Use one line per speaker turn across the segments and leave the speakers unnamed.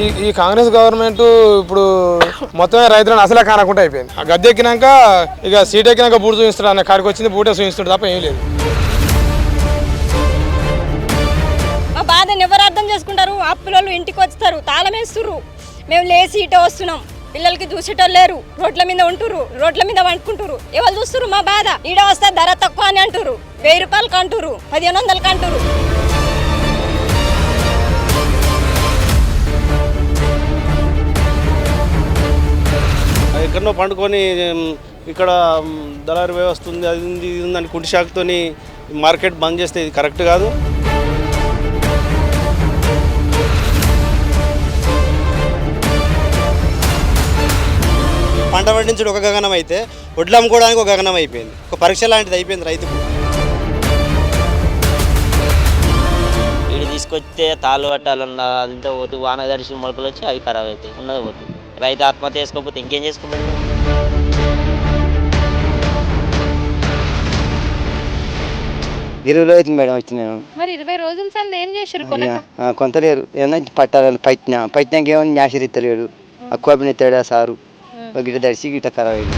ఈ ఈ కాంగ్రెస్ గవర్నమెంట్ ఇప్పుడు మొత్తమే రైతులను అసలే కానకుండా అయిపోయింది. ఆ గద్దె ఎక్కినాక ఇక సీట్ ఎక్కినాక బూట చూపిస్తాడు అన్న కాడికి వచ్చింది బూటే చూపిస్తాడు తప్ప ఏం లేదు.
మా బాధని ఎవరు అర్థం చేసుకుంటారు? అప్పులోళ్ళు ఇంటికి వస్తారు తాళమేస్తుర్రు మేము లేచి ఇటే వస్తున్నాం. పిల్లలకి చూసేటోళ్ళు లేరు. రోడ్ల మీద ఉంటురు రోడ్ల మీద వండుకుంటురు ఎవరు చూస్తురు మా బాధ? ఈడ వస్తే ధర తక్కువ అని అంటురు వెయ్యి రూపాయలకు అంటురు పదిహేను వందలకు అంటురు
ఎక్కడనో పండుకొని ఇక్కడ దళారి వ్యవస్థ ఉంది అది ఉంది ఇది ఉందని కుంటి షాక్తో మార్కెట్ బంద్ చేస్తే ఇది కరెక్ట్ కాదు.
పంట పండించడం ఒక గగనం అయితే వడ్లు అమ్ముకోవడానికి ఒక గగనం అయిపోయింది. ఒక పరీక్ష లాంటిది అయిపోయింది రైతుకు.
వీడు తీసుకొస్తే తాళ్ళు పట్టాలన్న అదంతా పోతు వాన దర్శనం మొలకలు వచ్చి అవి ఖరాబ్ అవుతాయి ఉన్నది పోతుంది. రైతు ఆత్మహత్య చేసుకోకపోతే ఇంకేం చేసుకుంటాడు
ఇరవై అవుతుంది మేడం వచ్చి నేను.
మరి ఇరవై రోజుల సంది ఏం చేశారు
కొంత లేరు ఏమన్నా పట్టాలని పట్టినా పట్టినాక ఏమన్నా న్యాసరి ఇస్తలేడు ఆ కోపిని ఆ సారు. గిట్ట దర్శి గిట్ట ఖరాబ్ అయింది.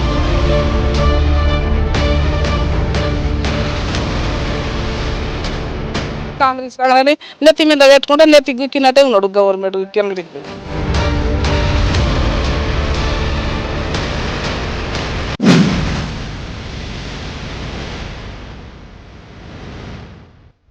కాంగ్రెస్ నెత్తి మీద పెట్టుకుంటే నెత్తి గుక్కినట్టే ఉన్నాడు గవర్నమెంట్ కింద